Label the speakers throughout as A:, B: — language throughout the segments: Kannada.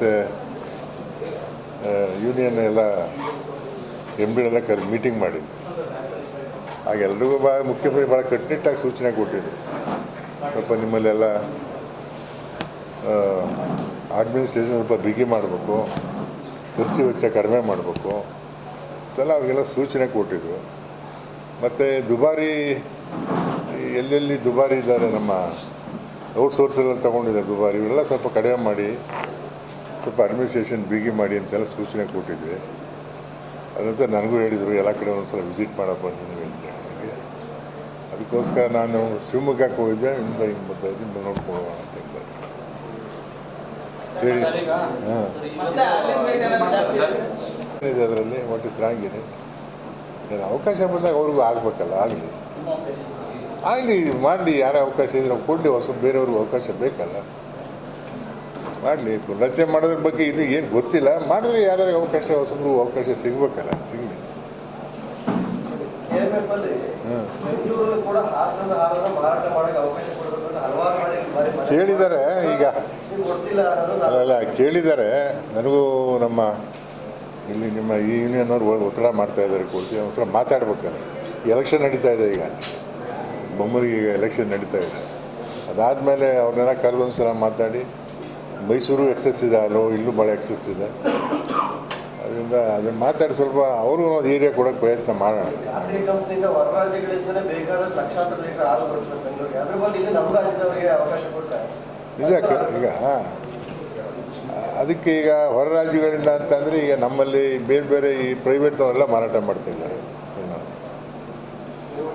A: ಮತ್ತು ಯೂನಿಯನ್ ಎಲ್ಲ ಎಂ ಎಲ್ಲ ಕರ್ ಮೀಟಿಂಗ್ ಮಾಡಿದ್ವಿ ಆಗ ಎಲ್ರಿಗೂ ಭಾಳ ಮುಖ್ಯಮಂತ್ರಿ ಭಾಳ ಕಟ್ಟುನಿಟ್ಟಾಗಿ ಸೂಚನೆ ಕೊಟ್ಟಿದ್ರು. ಸ್ವಲ್ಪ ನಿಮ್ಮಲ್ಲೆಲ್ಲ ಅಡ್ಮಿನಿಸ್ಟ್ರೇಷನ್ ಸ್ವಲ್ಪ ಬಿಗಿ ಮಾಡಬೇಕು, ಖರ್ಚು ವೆಚ್ಚ ಕಡಿಮೆ ಮಾಡಬೇಕು. ಅಂತೆಲ್ಲ ಅವರಿಗೆಲ್ಲ ಸೂಚನೆ ಕೊಟ್ಟಿದ್ರು. ಮತ್ತು ದುಬಾರಿ, ಎಲ್ಲೆಲ್ಲಿ ದುಬಾರಿ ಇದ್ದಾರೆ ನಮ್ಮ ಔಟ್ಸೋರ್ಸೆಲ್ಲ ತೊಗೊಂಡಿದ್ದಾರೆ ದುಬಾರಿ. ಇವೆಲ್ಲ ಸ್ವಲ್ಪ ಕಡಿಮೆ ಮಾಡಿ. ಸ್ವಲ್ಪ ಅಡ್ಮಿನಿಸ್ಟ್ರೇಷನ್ ಬಿಗಿ ಮಾಡಿ ಅಂತೆಲ್ಲ ಸೂಚನೆ ಕೊಟ್ಟಿದ್ವಿ. ಅದಂತ ನನಗೂ ಹೇಳಿದರು ಎಲ್ಲ ಕಡೆ ಒಂದ್ಸಲ ವಿಸಿಟ್ ಮಾಡಕ್ಕೆ ಬಂದಿದ್ದೀವಿ ಅಂತ ಹಾಗೆ. ಅದಕ್ಕೋಸ್ಕರ ನಾನು ಶಿವಮೊಗ್ಗಕ್ಕೆ ಹೋಗಿದ್ದೆ ಇಂದ ಹಿಂಗೆ ಬರ್ತಾ ಇದ್ದೀನಿ ನೋಡ್ಕೊಳ್ಳೋಣ ಅಂತ ಹಿಂಗೆ ಬಂದೆ. ಹೇಳಿ. ಹಾಂ.
B: ಇದೆ
A: ಏನಿದೆ ಅದರಲ್ಲಿ? ವಾಟ್ ಇಸ್ ರಾಂಗ್ ಇದೆ ಏನು ಅವಕಾಶ ಬಂದಾಗ ಅವ್ರಿಗೂ ಆಗಬೇಕಲ್ಲ ಆಗಲಿ. ಆಗಲಿ ಮಾಡಲಿ ಯಾರೇ ಅವಕಾಶ ಇದ್ರೆ ಕೊಡಲಿ ಹೊಸ ಬೇರೆಯವ್ರಿಗೂ ಅವಕಾಶ ಬೇಕಲ್ಲ. ಮಾಡಲಿ ರಚನೆ ಮಾಡೋದ್ರ ಬಗ್ಗೆ ಇದು ಏನು ಗೊತ್ತಿಲ್ಲ. ಮಾಡಿದ್ರೆ ಯಾರ್ಯಾರಿಗೆ ಅವಕಾಶ ಹೊಸಬರು ಅವಕಾಶ ಸಿಗ್ಬೇಕಲ್ಲ ಸಿಗಲಿ. ಕೇಳಿದ್ದಾರೆ ಈಗ. ಅಲ್ಲ ಕೇಳಿದ್ದಾರೆ. ನನಗೂ ನಮ್ಮ ಇಲ್ಲಿ ನಿಮ್ಮ ಈ ಯೂನಿಯನ್ ಒಳಗೆ ಒತ್ತಡ ಮಾಡ್ತಾ ಇದ್ದಾರೆ ಕೊಡ್ತೀವಿ ಒಂದ್ಸಲ ಮಾತಾಡ್ಬೇಕಲ್ಲ. ಎಲೆಕ್ಷನ್ ನಡೀತಾ ಇದೆ ಈಗ. ಬೊಮ್ಮಲಿಗೆ ಈಗ ಎಲೆಕ್ಷನ್ ನಡೀತಾ ಇದೆ. ಅದಾದಮೇಲೆ ಅವ್ರನ್ನೆಲ್ಲ ಕರೆದು ಸಲ ಮಾತಾಡಿ ಮೈಸೂರು ಎಕ್ಸಸ್ ಇದೆ ಅಲ್ಲೋ ಇಲ್ಲೂ ಭಾಳ ಎಕ್ಸಸ್ ಇದೆ. ಅದರಿಂದ ಅದನ್ನು ಮಾತಾಡಿ ಸ್ವಲ್ಪ ಅವರು ಒಂದು ಏರಿಯಾ ಕೊಡೋಕ್ಕೆ ಪ್ರಯತ್ನ ಮಾಡೋಣ. ನಿಜ ಈಗ ಅದಕ್ಕೆ ಈಗ ಹೊರ ರಾಜ್ಯಗಳಿಂದ ಅಂತಂದರೆ ಈಗ ನಮ್ಮಲ್ಲಿ ಬೇರೆ ಬೇರೆ ಈ ಪ್ರೈವೇಟ್ನವರೆಲ್ಲ ಮಾರಾಟ ಮಾಡ್ತಾ ಇದ್ದಾರೆ. ಏನೋ.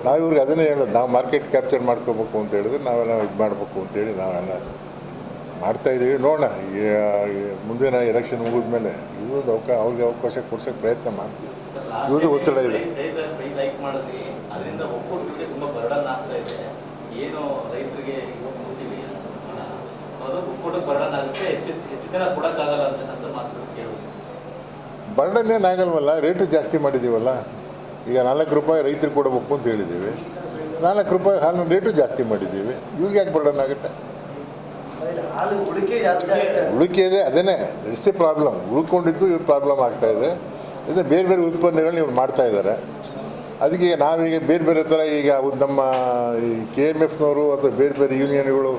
A: ನಾವು ಇವ್ರಿಗೆ ಅದನ್ನೇ ಹೇಳೋದು ನಾವು ಮಾರ್ಕೆಟ್ ಕ್ಯಾಪ್ಚರ್ ಮಾಡ್ಕೋಬೇಕು ಅಂತ ಹೇಳಿದ್ರೆ ನಾವೆಲ್ಲ ಇದು ಮಾಡಬೇಕು ಅಂತೇಳಿ ನಾವೆಲ್ಲ ಮಾಡ್ತಾ ಇದ್ದೀವಿ ನೋಡೋಣ ಮುಂದಿನ ಎಲೆಕ್ಷನ್ ಮುಗಿದ್ಮೇಲೆ ಇದು ಒಂದು ಅವಕಾಶ ಅವ್ರಿಗೆ ಅವಕಾಶ ಕೊಡ್ಸೋಕೆ ಪ್ರಯತ್ನ ಮಾಡ್ತೀವಿ. ಇವ್ರದ್ದು ಒತ್ತಡ ಇದೆ.
C: ಲೈಕ್ ಮಾಡಿದ್ವಿ ಅದರಿಂದ ಒಕ್ಕೂಟಗಳಿಗೆ ತುಂಬಾ ಬರ್ಡನ್ ಆಗ್ತಾ ಇದೆ ಏನು ರೈತರಿಗೆ ಇವಾಗ ಕೊಡ್ತೀವಿ ಹಣ, ಅದು ಒಕ್ಕೂಟಕ್ಕೆ ಬರ್ಡನ್ ಹೆಚ್ಚು ಹೆಚ್ಚು ದಿನ ಕೊಡಕ್ಕಾಗಲ್ಲ ಅಂತಕ್ಕಂಥ ಮಾತುಗಳು ಕೇಳುವುದು
A: ಬರ್ಡನ್ ಏನಾಗಲ್ವಲ್ಲ ರೇಟು ಜಾಸ್ತಿ ಮಾಡಿದ್ದೀವಲ್ಲ ಈಗ ನಾಲ್ಕು ರೂಪಾಯಿ ರೈತರಿಗೆ ಕೊಡಬೇಕು ಅಂತ ಹೇಳಿದ್ದೀವಿ ನಾಲ್ಕು ರೂಪಾಯಿ ಹಾಲಿನ ರೇಟು ಜಾಸ್ತಿ ಮಾಡಿದ್ದೀವಿ ಇವ್ರಿಗೆ ಯಾಕೆ ಬರ್ಡನ್ ಆಗುತ್ತೆ?
D: ಉಳಿಕೆ
A: ಇದೆ. ಅದೇನೇ ಇಟ್ಸ್ ದಿ ಪ್ರಾಬ್ಲಮ್ ಉಳ್ಕೊಂಡಿದ್ದು ಇವ್ರು ಪ್ರಾಬ್ಲಮ್ ಆಗ್ತಾ ಇದೆ. ಇದೆ ಬೇರೆ ಬೇರೆ ಉತ್ಪನ್ನಗಳನ್ನ ಇವ್ರು ಮಾಡ್ತಾ ಇದ್ದಾರೆ. ಅದಕ್ಕೆ ನಾವೀಗ ಬೇರೆ ಬೇರೆ ಥರ ಈಗ ನಮ್ಮ ಈ ಕೆ ಎಂ ಎಫ್ನವರು ಅಥವಾ ಬೇರೆ ಬೇರೆ ಯೂನಿಯನ್ಗಳು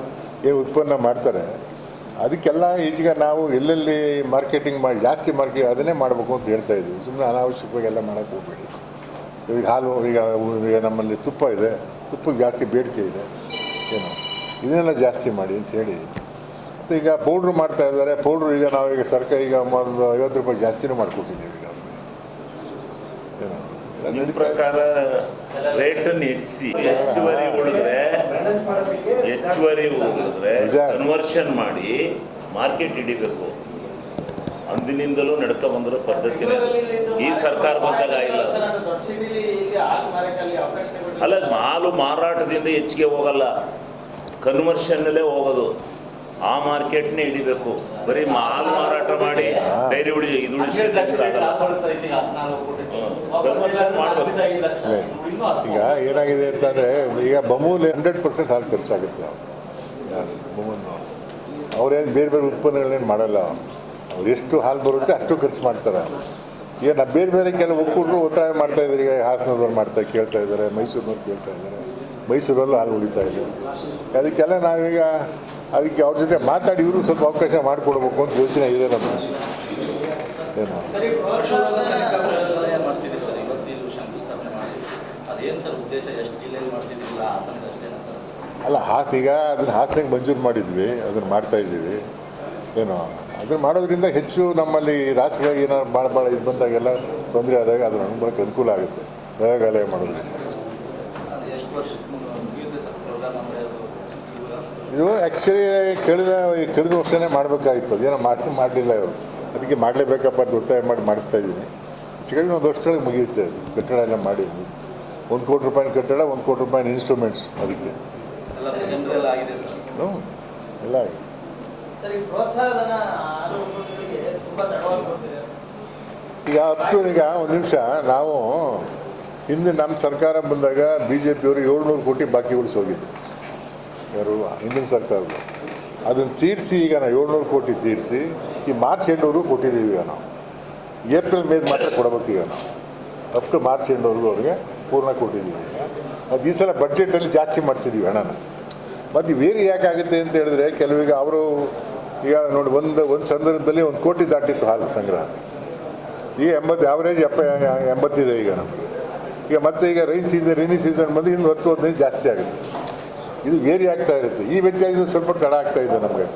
A: ಏನು ಉತ್ಪನ್ನ ಮಾಡ್ತಾರೆ. ಅದಕ್ಕೆಲ್ಲ ಈಚೆಗೆ ನಾವು ಎಲ್ಲೆಲ್ಲಿ ಮಾರ್ಕೆಟಿಂಗ್ ಮಾಡಿ ಜಾಸ್ತಿ ಮಾರ್ಕೆಟ್ ಅದನ್ನೇ ಮಾಡಬೇಕು ಅಂತ ಹೇಳ್ತಾ ಇದ್ದೀವಿ. ಸುಮ್ಮನೆ ಅನಾವಶ್ಯಕವಾಗಿ ಎಲ್ಲ ಮಾಡೋಕೆ ಹೋಗಬೇಡಿ. ಈಗ ಹಾಲು, ಈಗ ಈಗ ನಮ್ಮಲ್ಲಿ ತುಪ್ಪ ಇದೆ. ತುಪ್ಪಕ್ಕೆ ಜಾಸ್ತಿ ಬೇಡಿಕೆ ಇದೆ. ಏನು. ಇದನ್ನೆಲ್ಲ ಜಾಸ್ತಿ ಮಾಡಿ ಅಂತ ಹೇಳಿ. ಮತ್ತು ಈಗ ಪೌಡ್ರು ಮಾಡ್ತಾ ಇದ್ದಾರೆ. ಪೌಡ್ರು ಈಗ ನಾವೀಗ ಈಗ ಸರ್ಕಾರ ಈಗ ಒಂದು ಐವತ್ತು ರೂಪಾಯಿ ಜಾಸ್ತಿನೂ ಮಾಡಿಕೊಟ್ಟಿದ್ದೀವಿ ಈಗ
E: ನಿಮ್ಮ. ಪ್ರಕಾರ ರೇಟನ್ನು ಹೆಚ್ಚಿಸಿ ಹೆಚ್ಚುವರಿ ಉಳಿದ್ರೆ ಹೆಚ್ಚುವರಿ ಉಳಿದ್ರೆ. ಕನ್ವರ್ಷನ್ ಮಾಡಿ ಮಾರ್ಕೆಟ್ ಹಿಡಿಬೇಕು. ಅಂದಿನಿಂದಲೂ ನಡ್ಕೊ ಬಂದಿರೋ ಪದ್ಧತಿ ಈ ಸರ್ಕಾರ ಬಂದಾಗ ಇಲ್ಲ. ಅಲ್ಲ ಹಾಲು ಮಾರಾಟದಿಂದ ಹೆಚ್ಚಿಗೆ ಹೋಗಲ್ಲ. ಕನ್ವರ್ಷನ್ನಲ್ಲೇ ಹೋಗೋದು. ಆ ಮಾರ್ಕೆಟ್ನೇ ಹಿಡಿಬೇಕು. ಬರೀ ಹಾಲು ಮಾರಾಟ ಮಾಡಿ ಡೈರಿ ಉಳಿ ಇದು
A: ಈಗ ಏನಾಗಿದೆ ಅಂತಂದರೆ ಈಗ ಬಮೂಲ್ ಹಂಡ್ರೆಡ್ ಪರ್ಸೆಂಟ್ ಹಾಲು ಖರ್ಚಾಗುತ್ತೆ. ಅವ್ರು ಬಮೂಲ್ನವ್ರು ಅವ್ರೇನು ಬೇರೆ ಬೇರೆ ಉತ್ಪನ್ನಗಳೇನು ಮಾಡಲ್ಲ. ಅವ್ರು ಎಷ್ಟು ಹಾಲು ಬರುತ್ತೆ ಅಷ್ಟು ಖರ್ಚು ಮಾಡ್ತಾರೆ. ಈಗ ನಾ ಬೇರೆ ಬೇರೆ ಕೆಲವು ಒಕ್ಕೂಟರು ಒತ್ತಾಯ ಮಾಡ್ತಾ ಇದ್ದಾರೆ. ಈಗ ಹಾಸನದವ್ರು ಮಾಡ್ತಾ ಕೇಳ್ತಾ ಇದ್ದಾರೆ ಮೈಸೂರಿನವ್ರು ಕೇಳ್ತಾ ಇದ್ದಾರೆ. ಮೈಸೂರಲ್ಲೂ ಹಾಲು ಉಳಿತಾ ಇದೆ. ಅದಕ್ಕೆಲ್ಲ ನಾವೀಗ ಅದಕ್ಕೆ ಅವ್ರ ಜೊತೆ ಮಾತಾಡಿ ಇವರು ಸ್ವಲ್ಪ ಅವಕಾಶ ಮಾಡಿಕೊಡ್ಬೇಕು ಅಂತ ಯೋಚನೆ ಇದೆ ನಮ್ಮ ಏನು. ಅಲ್ಲ ಹಾಸ್ ಈಗ ಅದನ್ನು ಹಾಸನಿಗೆ ಮಂಜೂರು ಮಾಡಿದ್ವಿ. ಅದನ್ನು ಮಾಡ್ತಾ ಇದ್ದೀವಿ. ಏನೋ. ಅದನ್ನು ಮಾಡೋದ್ರಿಂದ ಹೆಚ್ಚು ನಮ್ಮಲ್ಲಿ ರಾಷ್ಟ್ರಗಳಿಗೆ ಏನಾದ್ರು ಭಾಳ ಭಾಳ ಇದು ಬಂದಾಗೆಲ್ಲ ತೊಂದರೆ ಆದಾಗ ಅದನ್ನು ಅನುಭವಕ್ಕೆ ಅನುಕೂಲ ಆಗುತ್ತೆ. ಪ್ರಯೋಗಾಲಯ ಮಾಡೋದ್ರಿಂದ
C: ಅದು ಎಷ್ಟು ವರ್ಷಕ್ಕೆ ಮುಗಿಯುತ್ತೆ ಸರ್ ಪ್ರೋಗ್ರಾಮ್ ಅಂದರೆ ಅದು ಇವಾಗ
A: ಇದು ಆ್ಯಕ್ಚುಲಿ ಕೇಳಿದ ಕೇಳಿದ ವರ್ಷನೇ ಮಾಡಬೇಕಾಗಿತ್ತು. ಅದೇನೋ ಮಾಡಿ ಮಾಡಲಿಲ್ಲ ಇವರು. ಅದಕ್ಕೆ ಮಾಡಲೇಬೇಕಪ್ಪ ಅಂತ ಒತ್ತಾಯ ಮಾಡಿ ಮಾಡಿಸ್ತಾ ಇದ್ದೀನಿ. ಹೆಚ್ಚು ಕಡಿಮೆ ಒಂದು ವರ್ಷಗಳಿಗೆ ಮುಗಿಯುತ್ತೆ ಅದು. ಕಟ್ಟಡ ಎಲ್ಲ ಮಾಡಿ ಒಂದು ಕೋಟಿ ರೂಪಾಯಿನ ಕಟ್ಟಡ ಒಂದು ಕೋಟಿ ರೂಪಾಯಿನ ಇನ್ಸ್ಟ್ರೂಮೆಂಟ್ಸ್ ಅದಕ್ಕೆ.
C: ಎಲ್ಲ ಜನರೆಲ್ಲ ಆಗಿದೆ ಸರ್.
A: ಹ್ಞೂ ಎಲ್ಲ ಆಗಿದೆ. ಈಗ ಅಷ್ಟು ಈಗ ಒಂದು ನಿಮಿಷ ನಾವು ಹಿಂದೆ ನಮ್ಮ ಸರ್ಕಾರ ಬಂದಾಗ ಬಿ ಜೆ ಪಿಯವರು ಏಳ್ನೂರು ಕೋಟಿ ಬಾಕಿ ಉಳಿಸೋಗಿದ್ದು ಯಾರು? ಹಿಂದಿನ ಸರ್ಕಾರಗಳು ಅದನ್ನು ತೀರಿಸಿ ಈಗ ನಾವು ಏಳ್ನೂರು ಕೋಟಿ ತೀರಿಸಿ, ಈ ಮಾರ್ಚ್ ಎಂಡ್ವರೆಗೂ ಕೊಟ್ಟಿದ್ದೀವಿ ಈಗ ನಾವು. ಏಪ್ರಿಲ್ ಮೇದ್ ಮಾತ್ರ ಕೊಡಬೇಕು ಈಗ ನಾವು. ಅಪ್ ಟು ಮಾರ್ಚ್ ಎಂಡ್ವರೆಗೂ ಅವ್ರಿಗೆ ಪೂರ್ಣ ಕೊಟ್ಟಿದ್ದೀವಿ ಮತ್ತು ಈ ಸಲ ಬಡ್ಜೆಟಲ್ಲಿ ಜಾಸ್ತಿ ಮಾಡಿಸಿದ್ದೀವಿ ಹಣನ. ಮತ್ತು ವೇರಿ ಯಾಕಾಗುತ್ತೆ ಅಂತ ಹೇಳಿದ್ರೆ, ಕೆಲವೀಗ ಅವರು ಈಗ ನೋಡಿ ಒಂದು ಒಂದು ಸಂದರ್ಭದಲ್ಲಿ ಒಂದು ಕೋಟಿ ದಾಟಿತ್ತು ಹಾಲು ಸಂಗ್ರಹ. ಈಗ ಎಂಬತ್ತು ಆವ್ರೇಜ್ ಎಪ್ಪ, ಎಂಬತ್ತಿದೆ ಈಗ ನಮಗೆ. ಈಗ ಮತ್ತೆ ಈಗ ರೈನ್ ಸೀಸನ್ ರೈನಿ ಸೀಸನ್ ಬಂದು ಇನ್ನು ಹತ್ತು, ಹದಿನೈದು ಜಾಸ್ತಿ ಆಗುತ್ತೆ. ಇದು ವೇರಿ ಆಗ್ತಾ ಇರುತ್ತೆ. ಈ ವ್ಯತ್ಯಾಸ ಸ್ವಲ್ಪ ತಡ ಆಗ್ತಾ ಇದೆ ನಮಗೆ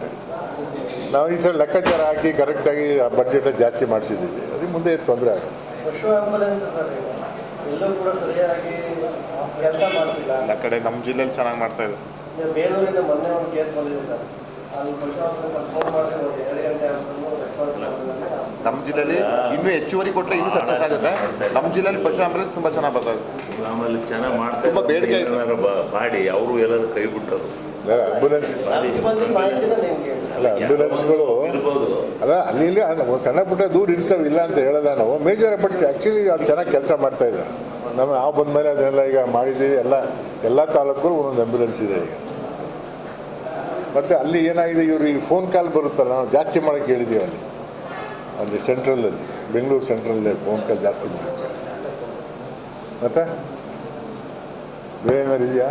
A: ನಾವು ಈ ಸಲ ಲೆಕ್ಕಾಚಾರ ಹಾಕಿ ಕರೆಕ್ಟಾಗಿ ಆ ಬಡ್ಜೆಟ್ ಜಾಸ್ತಿ ಮಾಡಿಸಿದ್ದೀವಿ. ಅದಕ್ಕೆ ಮುಂದೆ ತೊಂದರೆ ಆಗುತ್ತೆ.
D: ಪಶು ಆಂಬುಲೆನ್ಸ್ ಸರ್ ಈಗ ಕೂಡ ಸರಿಯಾಗಿ ಕೆಲಸ ಮಾಡ್ತಿಲ್ಲ.
F: ಎಲ್ಲ ಕಡೆ ನಮ್ಮ ಜಿಲ್ಲೆಯಲ್ಲಿ ಚೆನ್ನಾಗಿ ಮಾಡ್ತಾ ಇದೆ.
D: ಈಗ ಬೇಲೂರಿಂದ ಮೊನ್ನೆ ಒಂದು ಕೇಸ್ ಬಂದಿದೆ ಸರ್.
F: ನಮ್ಮ ಜಿಲ್ಲೆಯಲ್ಲಿ ಇನ್ನೂ ಹೆಚ್ಚುವರಿ ಕೊಟ್ಟರೆ ಇನ್ನೂ ಸಕ್ಸಸ್ ಆಗುತ್ತೆ. ನಮ್ಮ ಜಿಲ್ಲೆಯಲ್ಲಿ ಪಶು ಆಂಬುಲೆನ್ಸ್ ತುಂಬ ಚೆನ್ನಾಗಿ ಬರ್ತದೆ
E: ಆಮೇಲೆ ಚೆನ್ನಾಗಿ ಮಾಡ್ತಾರೆ
F: ತುಂಬಾ ಬೇಡಿಕೆ
E: ಮಾಡಿ ಅವರು ಎಲ್ಲರೂ ಕೈ ಬಿಟ್ಟರು.
A: ಆಂಬುಲೆನ್ಸ್ ಅಲ್ಲ ಆಂಬುಲೆನ್ಸ್ಗಳು ಅಲ್ಲ ಅಲ್ಲಿ ಇಲ್ಲಿ ಒಂದು ಸಣ್ಣ ಪುಟ್ಟ ದೂರ ಇರ್ತವೆ ಇಲ್ಲ ಅಂತ ಹೇಳಲ್ಲ ನಾವು ಮೇಜರ್ ಬಟ್ ಆ್ಯಕ್ಚುಲಿ ಅದು ಚೆನ್ನಾಗಿ ಕೆಲಸ ಮಾಡ್ತಾ ಇದ್ದಾರೆ. ನಮ್ಮ ಬಂದ ಮೇಲೆ ಅದನ್ನೆಲ್ಲ ಈಗ ಮಾಡಿದ್ದೀವಿ. ಎಲ್ಲ ಎಲ್ಲ ತಾಲೂಕು ಒಂದೊಂದು ಆಂಬ್ಯುಲೆನ್ಸ್ ಇದೆ ಈಗ. ಮತ್ತು ಅಲ್ಲಿ ಏನಾಗಿದೆ ಇವರು ಈ ಫೋನ್ ಕಾಲ್ ಬರುತ್ತಲ್ಲ ನಾವು ಜಾಸ್ತಿ ಮಾಡೋಕ್ಕೆ ಹೇಳಿದ್ದೀವಿ ಅಲ್ಲಿ. ಅಲ್ಲಿ ಸೆಂಟ್ರಲಲ್ಲಿ ಬೆಂಗಳೂರು ಸೆಂಟ್ರಲ್ಲೇ ಫೋನ್ ಕಾಲ್ ಜಾಸ್ತಿ ಮಾಡಿ ಮತ್ತೆ? ಬೇರೆ ಏನಾರು ಇದೆಯಾ?